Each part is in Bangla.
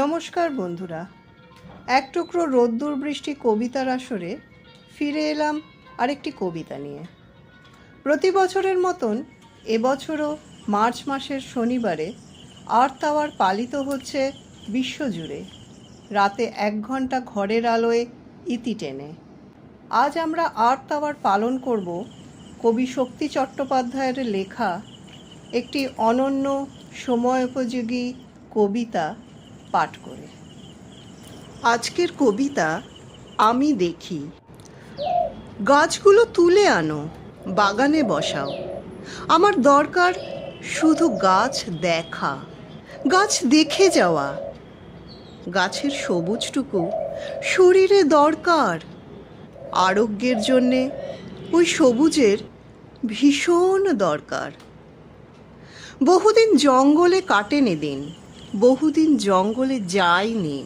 নমস্কার বন্ধুরা। এক টুকরো রোদ্দুর বৃষ্টি কবিতার আসরে ফিরে এলাম আরেকটি কবিতা নিয়ে। প্রতি বছরের মতন এবছরও মার্চ মাসের শনিবারে আর্থ আওয়ার পালিত হচ্ছে বিশ্বজুড়ে। রাতে এক ঘণ্টা ঘরের আলোয় ইতি টেনে। আজ আমরা আর্থ আওয়ার পালন করব কবি শক্তি চট্টোপাধ্যায়ের লেখা একটি অনন্য সময়োপযোগী কবিতা পাঠ করে। আজকের কবিতা আমি দেখি। গাছগুলো তুলে আনো, বাগানে বসাও। আমার দরকার শুধু গাছ দেখা, গাছ দেখে যাওয়া। গাছের সবুজটুকু শরীরে দরকার। আরোগ্যের জন্যে ওই সবুজের ভীষণ দরকার। বহুদিন জঙ্গলে কাটেনি দিন বহুদিন জঙ্গলে যাইনি,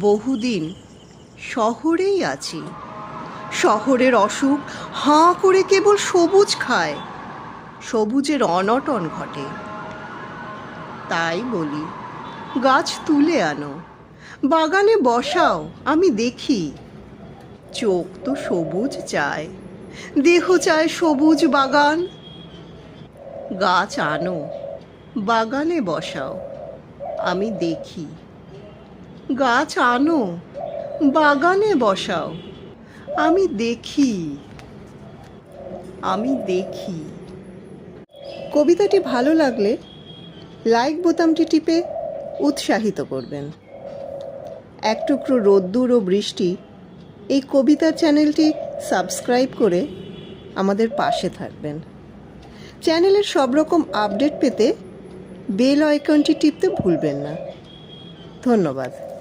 বহুদিন শহরেই আছি। শহরের অসুখ হাঁ করে কেবল সবুজ খায়, সবুজের অনটন ঘটে। তাই বলি, গাছ তুলে আনো, বাগানে বসাও, আমি দেখি। চোখ তো সবুজ চায়, দেহ চায় সবুজ বাগান। গাছ আনো, বাগানে বসাও আমি দেখি। গাছ আনো, বাগানে বসাও। আমি দেখি। আমি দেখি। কবিতাটি ভালো লাগলে লাইক বোতামটি টিপে উৎসাহিত করবেন। এক টুকরো রোদ্দুর ও বৃষ্টি এই কবিতার চ্যানেলটি সাবস্ক্রাইব করে আমাদের পাশে থাকবেন। চ্যানেলের সব রকম আপডেট পেতে বেল আইকনটি টিপতে ভুলবেন না। ধন্যবাদ।